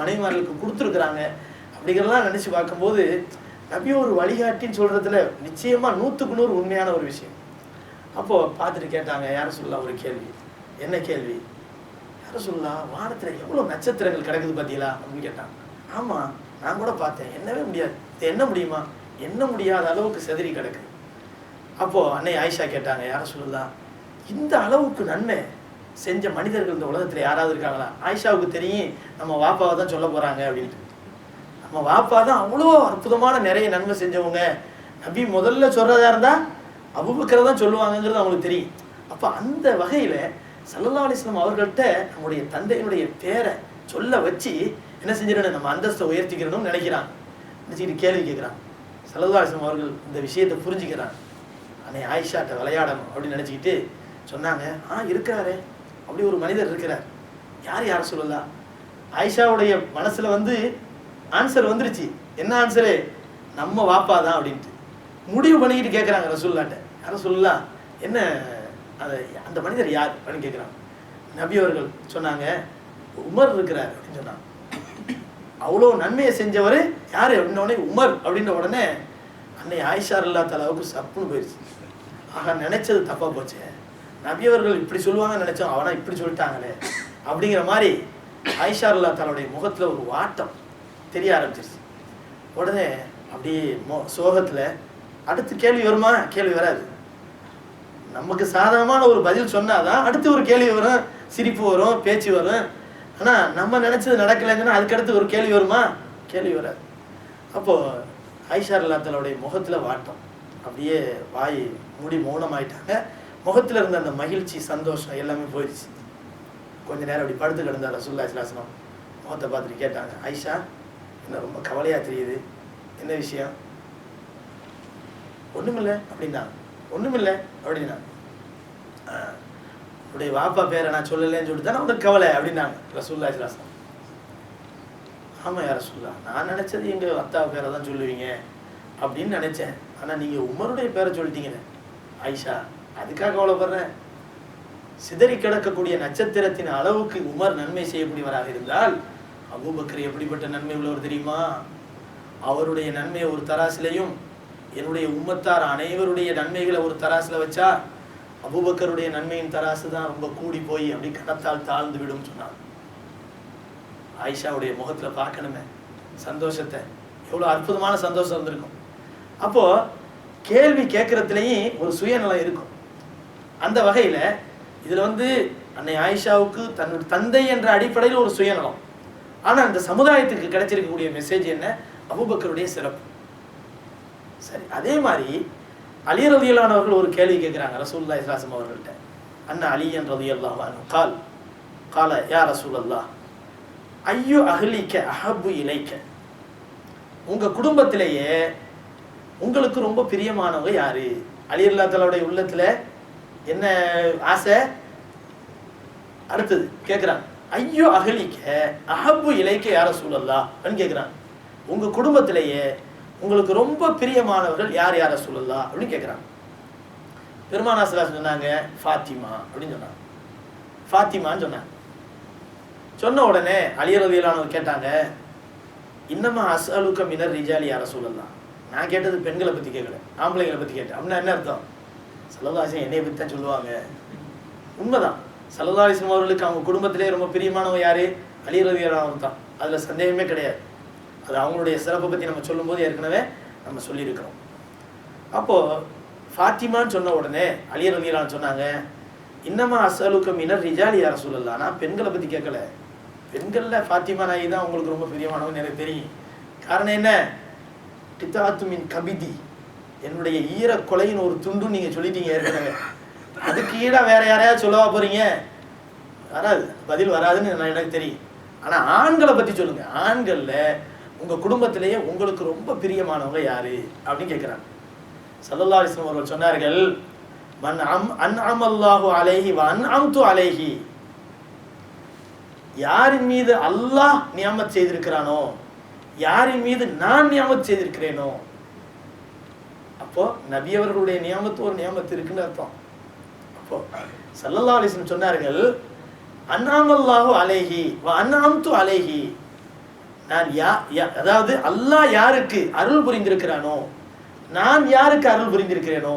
மனைவிமார்களுக்கு கொடுத்துருக்குறாங்க அப்படிங்கிறதெல்லாம் நினச்சி பார்க்கும்போது நபி ஒரு வழிகாட்டின்னு சொல்கிறதுல நிச்சயமாக நூற்றுக்கு நூறு உண்மையான ஒரு விஷயம். அப்போது பார்த்துட்டு கேட்டாங்க யாரும் சொல்லலாம் ஒரு கேள்வி. என்ன கேள்வி? யாரும் சொல்லலாம் வானத்தில் எவ்வளோ நட்சத்திரங்கள் கிடக்குது பார்த்தீங்களா அப்படின்னு கேட்டாங்க. ஆமாம் நான் கூட பார்த்தேன். என்னவே முடியாது. இது என்ன முடியுமா? என்ன முடியாத அளவுக்கு செதறி கிடக்கு. அப்போது அன்னை ஆயிஷா கேட்டாங்க யாரும் சொல்லலாம் இந்த அளவுக்கு நன்மை செஞ்ச மனிதர்கள் இந்த உலகத்தில் யாராவது இருக்காங்களா? ஆயிஷாவுக்கு தெரியும் நம்ம வாப்பாவை தான் சொல்ல போகிறாங்க அப்படின்ட்டு. நம்ம வாப்பா தான் அவ்வளோ அற்புதமான நிறைய நன்மை செஞ்சவங்க. நபி முதல்ல சொல்கிறதா இருந்தால் அபுபக்கரை தான் சொல்லுவாங்கங்கிறது அவங்களுக்கு தெரியும். அப்போ அந்த வகையில் சல்லல்லா அலிஸ்லாம் அவர்கள்ட்ட நம்முடைய தந்தையினுடைய பேரை சொல்ல வச்சு என்ன செஞ்சிடணும்? நம்ம அந்தஸ்தை உயர்த்திக்கிறணும்னு நினைக்கிறான் நினச்சிக்கிட்டு கேள்வி கேட்குறான் சல்லல்லா அலிஸ்லாம் அவர்கள் இந்த விஷயத்தை புரிஞ்சுக்கிறான் அன்னை ஆயிஷாட்ட விளையாடணும் அப்படின்னு நினச்சிக்கிட்டு சொன்னாங்க. ஆ இருக்கிறாரே. அப்படி ஒரு மனிதர் இருக்கிறார். யார் யார் சொல்லலாம் ஆயிஷாவுடைய மனசில் வந்து ஆன்சர் வந்துருச்சு. என்ன ஆன்சரு நம்ம வாப்பா தான் அப்படின்ட்டு. முடிவு பண்ணிக்கிட்டு கேட்குறாங்க ரசூல்லாட்ட. யாரும் சொல்லலாம் என்ன அது அந்த மனிதர் யார் அப்படின்னு கேட்குறாங்க நபி அவர்கள் சொன்னாங்க உமர் இருக்கிறார் அப்படின்னு சொன்னாங்க. அவ்வளோ நன்மையை செஞ்சவர் யார்? அப்படின்ன உடனே உமர் அப்படின்ற உடனே அன்னை ஆயிஷா இல்லாத அளவுக்கு சப்புன்னு போயிடுச்சு ஆக நினைச்சது தப்பாக போச்சு. நபியவர்கள் இப்படி சொல்லுவாங்கன்னு நினைச்சோம் அவனா இப்படி சொல்லிட்டாங்களே அப்படிங்கிற மாதிரி ஆயிஷா அல்லா தன்னுடைய முகத்துல ஒரு வாட்டம் தெரிய ஆரம்பிச்சிருச்சு. உடனே அப்படியே மோ சோகத்துல அடுத்து கேள்வி வருமா? கேள்வி வராது. நமக்கு சாதகமான ஒரு பதில் சொன்னாதான் அடுத்து ஒரு கேள்வி வரும். சிரிப்பு வரும் பேச்சு வரும். ஆனா நம்ம நினைச்சது நடக்கலைங்கன்னா அதுக்கடுத்து ஒரு கேள்வி வருமா? கேள்வி வராது. அப்போ ஆயிஷா அல்லாத்தலுடைய முகத்துல வாட்டம். அப்படியே வாய் மூடி மௌனமாயிட்டாங்க. முகத்தில் இருந்த அந்த மகிழ்ச்சி சந்தோஷம் எல்லாமே போயிடுச்சு. கொஞ்ச நேரம் அப்படி படுத்து கிடந்தா ரசூல்லா இஸ்லாசனம் முகத்தை பார்த்துட்டு கேட்டாங்க ஐஷா என்ன ரொம்ப கவலையாக தெரியுது? என்ன விஷயம்? ஒன்றுமில்லை அப்படின்னா ஒன்றுமில்லை அப்படின்னா "ஆஹ், உன்னுடைய வாப்பா பேரை நான் சொல்லலைன்னு சொல்லிட்டு தானே உனக்கு கவலை? அப்படின்னாங்க ரசூல்லா இஸ்லாசனம் ஆமாம் யார சொல்லலாம் நான் நினச்சது எங்கள் அத்தா பேரை தான் சொல்லுவீங்க? அப்படின்னு நினச்சேன். ஆனால் நீங்கள் உமருடைய பேரை சொல்லிட்டீங்களே ஐஷா அதுக்காக கவலைப்படுறேன் சிதறி கிடக்கக்கூடிய நட்சத்திரத்தின் அளவுக்கு உமர் நன்மை செய்யக்கூடியவராக இருந்தால் அபூபக்கர் எப்படிப்பட்ட நன்மை உள்ளவர் தெரியுமா? அவருடைய நன்மையை ஒரு தராசிலையும் என்னுடைய உம்மத்தார் அனைவருடைய நன்மைகளை ஒரு தராசில் வச்சா அபூபக்கருடைய நன்மையின் தராசு தான் ரொம்ப கூடி போய் அப்படி கணத்தால் தாழ்ந்து விடும் சொன்னார் ஆயிஷாவுடைய முகத்துல பார்க்கணுமே சந்தோஷத்தை. எவ்வளோ அற்புதமான சந்தோஷம் இருந்திருக்கும். அப்போ கேள்வி கேட்கறதுலயும் ஒரு சுயநலம் இருக்கும். அந்த வகையில் இதில் வந்து அன்னை ஆயிஷாவுக்கு தன்னுடைய தந்தை என்ற அடிப்படையில் ஒரு சுயநலம். ஆனால் அந்த சமுதாயத்துக்கு கிடைச்சிருக்கக்கூடிய மெசேஜ் என்ன? அபூபக்கருடைய சிறப்பு. சரி அதே மாதிரி அலி ரதியல்லானவர்கள் ஒரு கேள்வி கேட்குறாங்க ரசூல்லா இஸ்லாசம் அவர்கள்ட்ட. அண்ணா அலியன் ரதியல்லாஹு கால். கால யா ரசூலல்லா ஐயோ அகலிக்க அஹபு இலைக்க? உங்கள் குடும்பத்திலேயே உங்களுக்கு ரொம்ப பிரியமானவங்க யாரு? அலி அல்லாத்தலுடைய உள்ளத்தில் என்ன ஆசை? அடுத்தது கேட்குறான் ஐயோ அகலிக்க அஹப்பு இலைக்க யார சூழல்லா அப்படின்னு கேட்குறான் உங்க குடும்பத்திலேயே உங்களுக்கு ரொம்ப பிரியமானவர்கள் யார் யார சூழல்லா அப்படின்னு கேட்குறான் பெருமானாசலா சொன்னாங்க ஃபாத்திமா அப்படின்னு சொன்னாங்க. ஃபாத்திமான்னு சொன்னாங்க. சொன்ன உடனே அலியரதியிலானவர் கேட்டாங்க இன்னமா அஸ்அலுக்க மினர் ரிஜாலி யார சூழல்லாம் நான் கேட்டது பெண்களை பற்றி கேட்கல ஆம்பளைங்களை பற்றி கேட்டேன். அப்படின்னா என்ன அர்த்தம்? சல்லதாசன் என்னைய பற்றி தான் சொல்லுவாங்க. உண்மைதான். சல்லதாலிசம் அவர்களுக்கு அவங்க குடும்பத்திலே ரொம்ப பிரியமானவங்க யாரு? அலியரதியிலானவர் தான். அதில் சந்தேகமே கிடையாது. அது அவங்களுடைய சிறப்பை பற்றி நம்ம சொல்லும்போது ஏற்கனவே நம்ம சொல்லியிருக்கிறோம். அப்போது ஃபாத்திமான்னு சொன்ன உடனே அலியர் ரலியலான்னு சொன்னாங்க இன்னமா அசலுக்கு மினர் ரிஜாலி யார சொல்லலாம் ஆனால் பெண்களை பற்றி கேட்கல. பெண்களில் ஃபாத்திமா நாயி தான் உங்களுக்கு ரொம்ப பிரியமானவங்க எனக்கு தெரியும். காரணம் என்ன? டித்தாத்துமின் கபிதி. என்னுடைய ஈர கொலையின் ஒரு துண்டு நீங்கள் சொல்லிட்டீங்க ஏற்கனவே. அதுக்கு ஈடாக வேற யாரையாவது சொல்லவா போறீங்க? வராது பதில் வராதுன்னு நான் எனக்கு தெரியும். ஆனால் ஆண்களை பற்றி சொல்லுங்க. ஆண்களில் உங்கள் குடும்பத்திலேயே உங்களுக்கு ரொம்ப பிரியமானவங்க யாரு? அப்படின்னு கேட்குறாங்க சல்லல்லா அலிஸ்லாம் அவர்கள் சொன்னார்கள் மன் அம் அன் அமல்லாஹு அலேஹி வன் அம் அம்து அலேஹி. யாரின் மீது அல்லாஹ் நியமத் செய்திருக்கிறானோ? யாரின் மீது நான் நியமத் செய்திருக்கிறேனோ? அப்போ நபி அவர்களுடைய ஒரு நியமத்து இருக்குன்னு அர்த்தம். அப்போ சல்லல்லா அலிஸ்லம் சொன்னார்கள் அண்ணாமல்லாஹு அலைஹி வ அலேஹி அலைஹி. நான் யா அதாவது அல்லாஹ் யாருக்கு அருள் புரிந்திருக்கிறானோ நான் யாருக்கு அருள் புரிந்திருக்கிறேனோ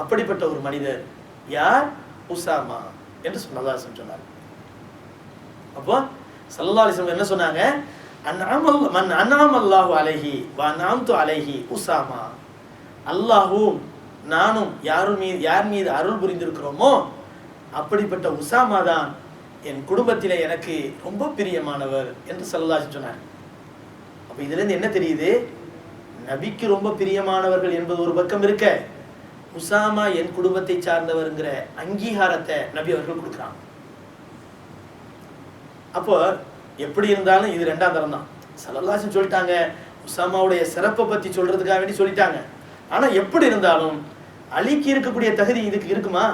அப்படிப்பட்ட ஒரு மனிதர் யார்? உசாமா என்று சொன்னதா சொன்னார் அப்போ சல்லா அலிஸ்லம் என்ன சொன்னாங்க? அண்ணாமல் மன் அன்அம் அல்லாஹு அலைஹி வ அன்அம்து அலைஹி உசாமா. அல்லாஹும் நானும் யாரும் மீது யார் மீது அருள் புரிந்திருக்கிறோமோ அப்படிப்பட்ட உசாமா தான் என் குடும்பத்தில் எனக்கு ரொம்ப பிரியமானவர் என்று சல்லாஜி சொன்னார். அப்போ இதுலேருந்து என்ன தெரியுது? நபிக்கு ரொம்ப பிரியமானவர்கள் என்பது ஒரு பக்கம் இருக்க உசாமா என் குடும்பத்தை சார்ந்தவர்ங்கிற அங்கீகாரத்தை நபி அவர்கள் கொடுக்குறாங்க. அப்போ எப்படி இருந்தாலும் இது ரெண்டாம் தரம் தான். சலல்லாசன் சொல்லிட்டாங்க உசாமாவுடைய சிறப்பை பற்றி சொல்றதுக்காக வேண்டி சொல்லிட்டாங்க. ஆனா எப்படி இருந்தாலும் அலிக்கு இருக்கக்கூடிய தகுதி இதுக்கு இருக்குமா?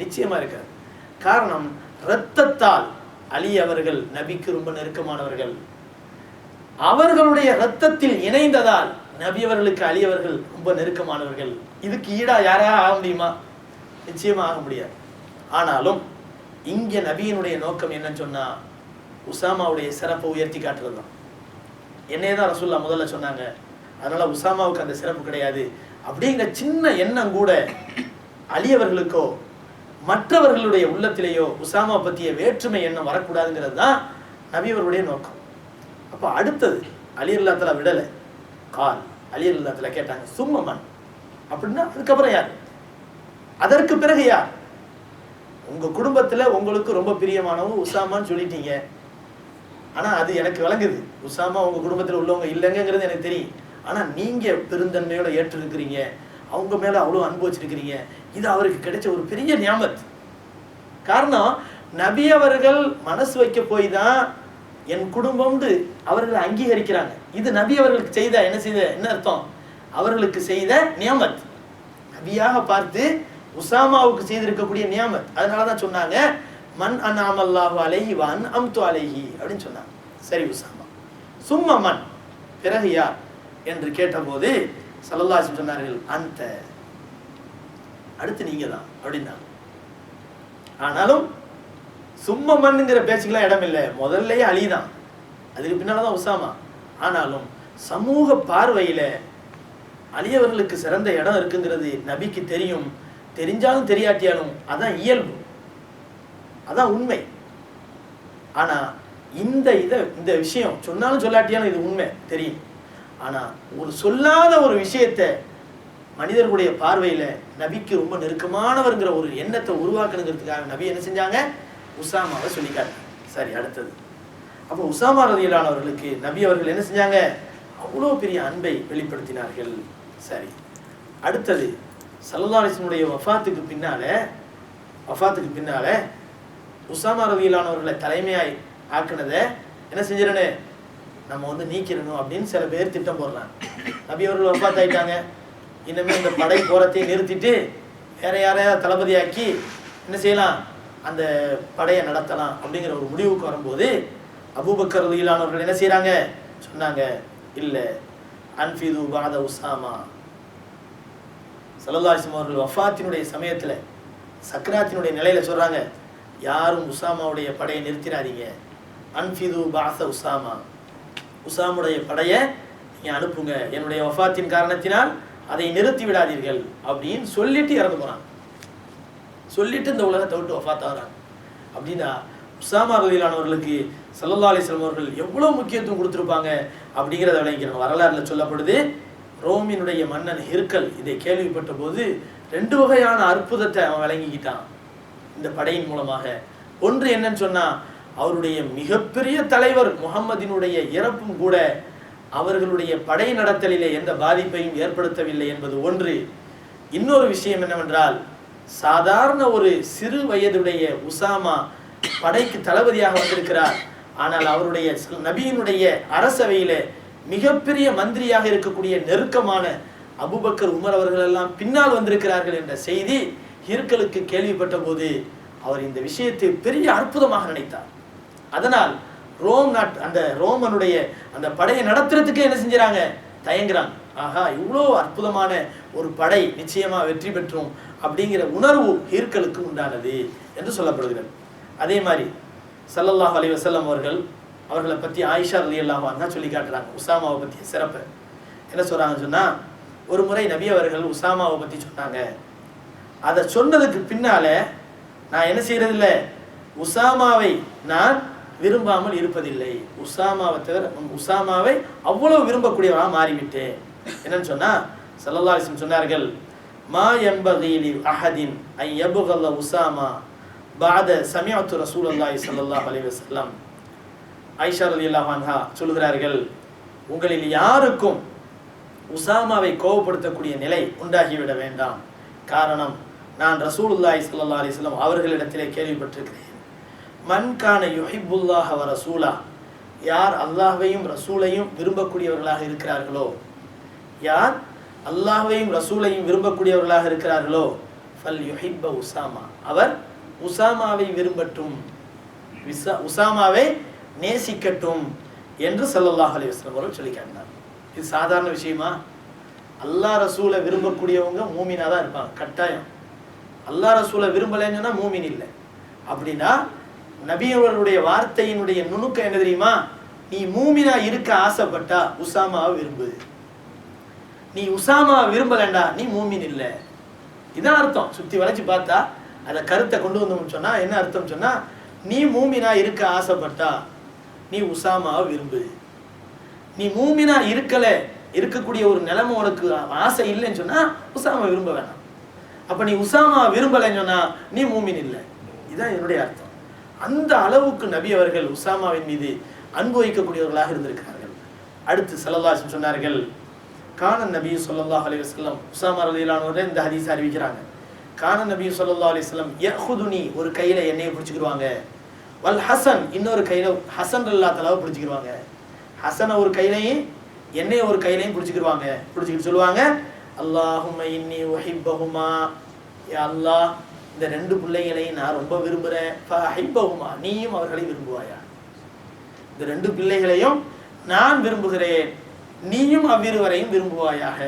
நிச்சயமா இருக்காது. காரணம் இரத்தத்தால் அலி அவர்கள் நபிக்கு ரொம்ப நெருக்கமானவர்கள். அவர்களுடைய இரத்தத்தில் இணைந்ததால் நபி அவர்களுக்கு அலி அவர்கள் ரொம்ப நெருக்கமானவர்கள். இதுக்கு ஈடா யாரா ஆக முடியுமா? நிச்சயமா ஆக முடியாது. ஆனாலும் இங்கே நபியினுடைய நோக்கம் என்னன்னு சொன்னா உசாமாவுடைய சிறப்பை உயர்த்தி காட்டுறது தான் என்னையே தான் ரசூல்லா முதல்ல சொன்னாங்க அதனால உசாமாவுக்கு அந்த சிறப்பு கிடையாது. அப்படிங்கிற சின்ன எண்ணம் கூட அழியவர்களுக்கோ மற்றவர்களுடைய உள்ளத்திலேயோ உசாமா பற்றிய வேற்றுமை எண்ணம் வரக்கூடாதுங்கிறது தான் நபியவருடைய நோக்கம். அப்போ அடுத்தது அலி விடலை. கால் அலி கேட்டாங்க சும்மமன் அப்படின்னா அதுக்கப்புறம் யார்? அதற்கு பிறகு யார்? உங்க குடும்பத்துல உங்களுக்கு ரொம்ப பிரியமானவங்க உசாமான்னு சொல்லிட்டீங்க. ஆனா அது எனக்கு விளங்குது. உசாமா உங்க குடும்பத்துல உள்ளவங்க இல்லைங்கிறது எனக்கு தெரியும். ஆனால் நீங்கள் பெருந்தன்மையோட ஏற்றிருக்கிறீங்க. அவங்க மேலே அவ்வளோ அனுபவிச்சிருக்கிறீங்க இது அவருக்கு கிடைச்ச ஒரு பெரிய ஞாபகத் காரணம் நபி அவர்கள் மனசு வைக்க போய் தான் என் குடும்பம்னு அவர்களை அங்கீகரிக்கிறாங்க. இது நபி அவர்களுக்கு செய்த என்ன செய்த என்ன அர்த்தம்? அவர்களுக்கு செய்த நியமத். நபியாக பார்த்து உசாமாவுக்கு செய்திருக்கக்கூடிய நியமத். அதனால தான் சொன்னாங்க மண் அண்ணாமல்லாஹு அலைஹி வான் அம்து அலைஹி அப்படின்னு சொன்னாங்க. சரி உசாமா. சும்மா மண் பிறகு யார்? என்று கேட்டபோது ஸல்லல்லாஹு சொன்னார்கள் அந்த அடுத்து நீங்க தான் அப்படின்னாங்க. ஆனாலும் சும்மா மண்ணுங்கிற பேச்சுக்கெல்லாம் இடம் இல்லை. முதல்லயே அழிதான் அதுக்கு பின்னால தான் உசாமா. ஆனாலும் சமூக பார்வையில அழியவர்களுக்கு சிறந்த இடம் இருக்குங்கிறது நபிக்கு தெரியும். தெரிஞ்சாலும் தெரியாட்டியாலும் அதான் இயல்பு. அதான் உண்மை. ஆனா இந்த இதை இந்த விஷயம் சொன்னாலும் சொல்லாட்டியாலும் இது உண்மை தெரியும். ஆனால் ஒரு சொல்லாத ஒரு விஷயத்தை மனிதர்களுடைய பார்வையில் நபிக்கு ரொம்ப நெருக்கமானவர்ங்கிற ஒரு எண்ணத்தை உருவாக்கணுங்கிறதுக்காக நபி என்ன செஞ்சாங்க? உசாமாவை சொல்லிக்காரு சரி அடுத்தது. அப்போ உசாமா ரதியிலானவர்களுக்கு நபி அவர்கள் என்ன செஞ்சாங்க? அவ்வளோ பெரிய அன்பை வெளிப்படுத்தினார்கள். சரி. அடுத்தது சல்லல்லாஹினுடைய வஃபாத்துக்கு பின்னால வஃபாத்துக்கு பின்னால உசாமா ரதியிலானவர்களை தலைமையாய் ஆக்கினதை என்ன செஞ்சிடனே நம்ம வந்து நீக்கிடணும் அப்படின்னு சில பேர் திட்டம் போடுறாங்க. நபி அவர்கள் வஃபாத் ஆயிட்டாங்க இனிமேல் இந்த படை போரத்தை நிறுத்திட்டு வேற யாரையாவது தளபதியாக்கி என்ன செய்யலாம்? அந்த படையை நடத்தலாம் அப்படிங்கிற ஒரு முடிவுக்கு வரும்போது அபூபக்கர் ரலியல்லாஹு என்ன செய்கிறாங்க சொன்னாங்க இல்லை அன்ஃபிது பாத உசாமா சல்லல்லாஹு அவர்கள் வஃபாத்தினுடைய சமயத்தில் சக்ராத்தினுடைய நிலையில சொல்றாங்க யாரும் உசாமாவுடைய படையை நிறுத்திடாதீங்க. அன்ஃபிது பாச உசாமா உசாமுடைய படையை நீங்கள் அனுப்புங்க. என்னுடைய வஃபாத்தின் காரணத்தினால் அதை நிறுத்தி விடாதீர்கள் அப்படின்னு சொல்லிட்டு இறந்து போகிறான் சொல்லிட்டு இந்த உலகத்தை விட்டு வஃபாத் அப்படின்னா உசாமா ரலியல்லானவர்களுக்கு சல்லல்லா அலிஸ்லாம் அவர்கள் எவ்வளவு முக்கியத்துவம் கொடுத்துருப்பாங்க அப்படிங்கிறத விளங்கிக்கிறோம் வரலாறுல சொல்லப்படுது ரோமினுடைய மன்னன் ஹிர்கல் இதை கேள்விப்பட்ட போது ரெண்டு வகையான அற்புதத்தை அவன் விளங்கிக்கிட்டான். இந்த படையின் மூலமாக. ஒன்று என்னன்னு சொன்னா அவருடைய மிகப்பெரிய தலைவர் முகம்மதினுடைய இறப்பும் கூட அவர்களுடைய படை நடத்தலிலே எந்த பாதிப்பையும் ஏற்படுத்தவில்லை என்பது ஒன்று. இன்னொரு விஷயம் என்னவென்றால் சாதாரண ஒரு சிறு வயதுடைய உசாமா படைக்கு தளபதியாக வந்திருக்கிறார். ஆனால் அவருடைய நபியினுடைய அரசவையில மிகப்பெரிய மந்திரியாக இருக்கக்கூடிய நெருக்கமான அபுபக்கர் உமர் அவர்கள் எல்லாம் பின்னால் வந்திருக்கிறார்கள் என்ற செய்தி ஹிர்கலுக்கு கேள்விப்பட்ட போது அவர் இந்த விஷயத்தை பெரிய அற்புதமாக நினைத்தார். அதனால் ரோம் நாட் அந்த ரோமனுடைய அந்த படையை நடத்துறதுக்கு என்ன செஞ்சுறாங்க? தயங்குறாங்க. ஆஹா இவ்வளோ அற்புதமான ஒரு படை நிச்சயமாக வெற்றி பெற்றோம் அப்படிங்கிற உணர்வு ஹீர்களுக்கு உண்டானது என்று சொல்லப்படுகிறது. அதே மாதிரி சல்லல்லாஹ் அலி வசல்லம் அவர்கள் அவர்களை பற்றி ஆயிஷா அலி அல்லாஹான் சொல்லி காட்டுறாங்க. உசாமாவை பற்றிய சிறப்பு. என்ன சொல்கிறாங்கன்னு சொன்னால் ஒரு முறை நபி அவர்கள் உசாமாவை பற்றி சொன்னாங்க. அதை சொன்னதுக்கு பின்னால் நான் என்ன செய்கிறதில்ல உசாமாவை நான் விரும்பாமல் இருப்பதில்லை. உசாமாவை தவிர உசாமாவை அவ்வளவு விரும்பக்கூடியவராக மாறிவிட்டேன். என்னன்னு சொன்னா சல்லல்லா அலிஸ்லம் சொன்னார்கள் மா என்பதீலி அஹதின் ஐ எபுகல்ல உசாமா பாத சமியாத்து ரசூல் அல்லாஹி சல்லாஹ் அலி வசல்லம் ஐஷா அலி அல்லாஹா சொல்லுகிறார்கள் உங்களில் யாருக்கும் உசாமாவை கோபப்படுத்தக்கூடிய நிலை உண்டாகிவிட வேண்டாம். காரணம் நான் ரசூலுல்லாஹி சல்லா அலிஸ்லாம் அவர்களிடத்திலே கேள்விப்பட்டிருக்கிறேன். மன்கான யுஹிபுல்லாஹ வ ரசூலா. யார் அல்லாஹையும் ரசூலையும் விரும்பக்கூடியவர்களாக இருக்கிறார்களோ? யார் அல்லாஹையும் ரசூலையும் விரும்பக்கூடியவர்களாக இருக்கிறார்களோ? ஃபல் யுஹிப்ப உசாமா. அவர் உசாமாவை விரும்பட்டும். விசா உசாமாவை நேசிக்கட்டும் என்று சல்லல்லாஹ் அலி வஸ்லம் அவர்கள் சொல்லி கேட்டார் இது சாதாரண விஷயமா? அல்லாஹ் ரசூலை விரும்பக்கூடியவங்க மூமினாக தான் இருப்பாங்க. கட்டாயம். அல்லாஹ் ரசூலை விரும்பலைன்னு மூமின் இல்லை. அப்படின்னா நபியவர்களுடைய வார்த்தையினுடைய நுணுக்கம் என்ன தெரியுமா? நீ மூமினா இருக்க ஆசைப்பட்டா உசாமாவை விரும்பு. நீ உசாமா விரும்பலண்டா நீ மூமின் இல்லை. இதான் அர்த்தம். சுத்தி வளைச்சு பார்த்தா அதை கருத்தை கொண்டு வந்தோம்னு சொன்னா என்ன அர்த்தம் சொன்னா நீ மூமினா இருக்க ஆசைப்பட்டா நீ உசாமாவை விரும்பு. நீ மூமினா இருக்கல இருக்கக்கூடிய ஒரு நிலைமை உனக்கு ஆசை இல்லைன்னு சொன்னா உசாமா விரும்ப வேணாம். அப்ப நீ உசாமா விரும்பலைன்னு சொன்னா நீ மூமின் இல்லை. இதுதான் என்னுடைய அர்த்தம். அந்த அளவுக்கு நபி அவர்கள் உசாமாவின் மீது அன்பு வைக்கக்கூடியவர்களாக இருந்திருக்கிறார்கள். அடுத்து சல்லல்லாஹு சொன்னார்கள் கான நபி சொல்லல்லா அலி வஸ்லம் உசாமா ரலியல்லாஹு இந்த ஹதீஸ் அறிவிக்கிறாங்க. கான நபி சொல்லல்லா அலி வஸ்லம் யஹுதுனி ஒரு கையில் எண்ணெயை பிடிச்சிக்கிடுவாங்க வல் ஹசன் இன்னொரு கையில் ஹசன் அல்லா தலாவை பிடிச்சிக்கிடுவாங்க ஹசனை ஒரு கையிலையும் எண்ணெயை ஒரு கையிலையும் பிடிச்சிக்கிடுவாங்க பிடிச்சிக்கிட்டு சொல்லுவாங்க அல்லாஹும்ம இன்னி உஹிப்பஹுமா. அல்லாஹ் இந்த ரெண்டு பிள்ளைகளையும் நான் ரொம்ப விரும்புகிறேன் ஃபஹிப்பஹுமா நீயும் அவர்களை விரும்புவாயா? இந்த ரெண்டு பிள்ளைகளையும் நான் விரும்புகிறேன். நீயும் அவ்விருவரையும் விரும்புவாயாக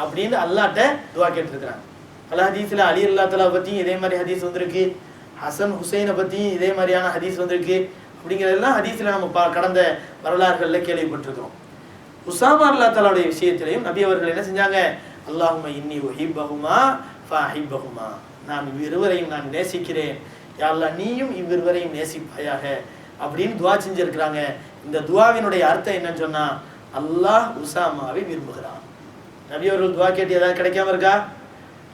அப்படின்னு அல்லாட்ட துவா கேட்டிருக்கிறாங்க பல ஹதீஸில் அலி அல்லா தலா பற்றியும் இதே மாதிரி ஹதீஸ் வந்திருக்கு. ஹசன் ஹுசைனை பற்றியும் இதே மாதிரியான ஹதீஸ் வந்திருக்கு. அப்படிங்கிறதெல்லாம் ஹதீஸில் நம்ம பா கடந்த வரலாறுகளில் கேள்விப்பட்டிருக்கிறோம். உசாமா அல்லா தலாவுடைய விஷயத்திலையும் நபி அவர்கள் என்ன செஞ்சாங்க? அல்லாஹுமா இன்னி ஒஹிபஹுமா பகுமா நான் இவ்விருவரையும் நான் நேசிக்கிறேன். யா நீயும் இவ்விருவரையும் நேசிப்பாயாக. அப்படின்னு துவா செஞ்சிருக்கிறாங்க. இந்த துவாவினுடைய அர்த்தம் என்னன்னு சொன்னா அல்லாஹ் உசாமாவை விரும்புகிறான். நபி அவர்கள் துவா கேட்டு ஏதாவது கிடைக்காம இருக்கா?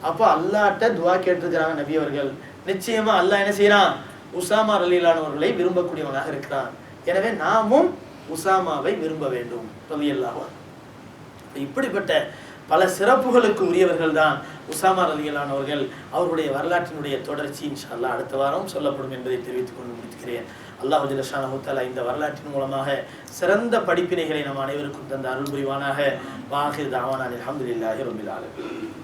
அப்போ அல்லாட்ட துவா கேட்டிருக்கிறாங்க நபி அவர்கள். நிச்சயமா அல்லாஹ் என்ன செய்யறான் உசாமா ரலீலானவர்களை விரும்பக்கூடியவனாக இருக்கிறான். எனவே நாமும் உசாமாவை விரும்ப வேண்டும். ரவி அல்லாஹ் இப்படிப்பட்ட பல சிறப்புகளுக்கு உரியவர்கள் தான் உசாமா ரலியலானவர்கள் அவருடைய வரலாற்றினுடைய தொடர்ச்சி இன்ஷால்லா அடுத்த வாரம் சொல்லப்படும் என்பதை தெரிவித்துக் கொண்டு முடிக்கிறேன் அல்லாஹ் ஜலஷானஹு தஆலா இந்த வரலாற்றின் மூலமாக சிறந்த படிப்பினைகளை நம் அனைவருக்கும் தந்த அருள் புரிவானாக வாஹிர் தாவானா அல்ஹம்துலில்லாஹி ரபில் ஆலமீன்.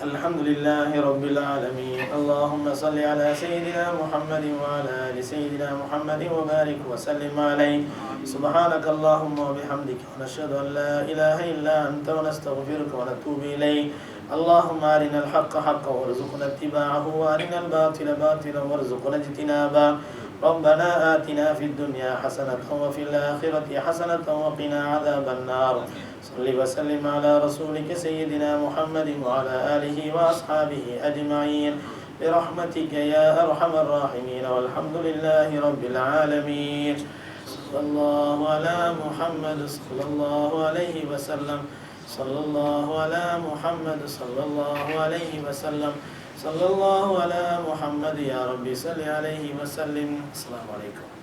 الحمد لله رب العالمين. اللهم صل على سيدنا محمد وعلى آل سيدنا محمد وبارك وسلم عليه. سبحانك اللهم وبحمدك ونشهد أن لا إله إلا أنت ونستغفرك ونتوب إليك. اللهم أرنا الحق حقا وارزقنا اتباعه وأرنا الباطل باطلا وارزقنا اجتنابه. ربنا آتنا في الدنيا حسنة وفي الآخرة حسنة وقنا عذاب النار. صل وسلم على رسولك سيدنا محمد وعلى آله وأصحابه أجمعين. برحمتك يا أرحم الراحمين. والحمد لله رب العالمين. صلى الله على محمد صلى الله عليه وسلم. صلى الله على محمد صلى الله عليه وسلم. صلى الله على محمد يا ربي صل عليه وسلم. السلام عليكم.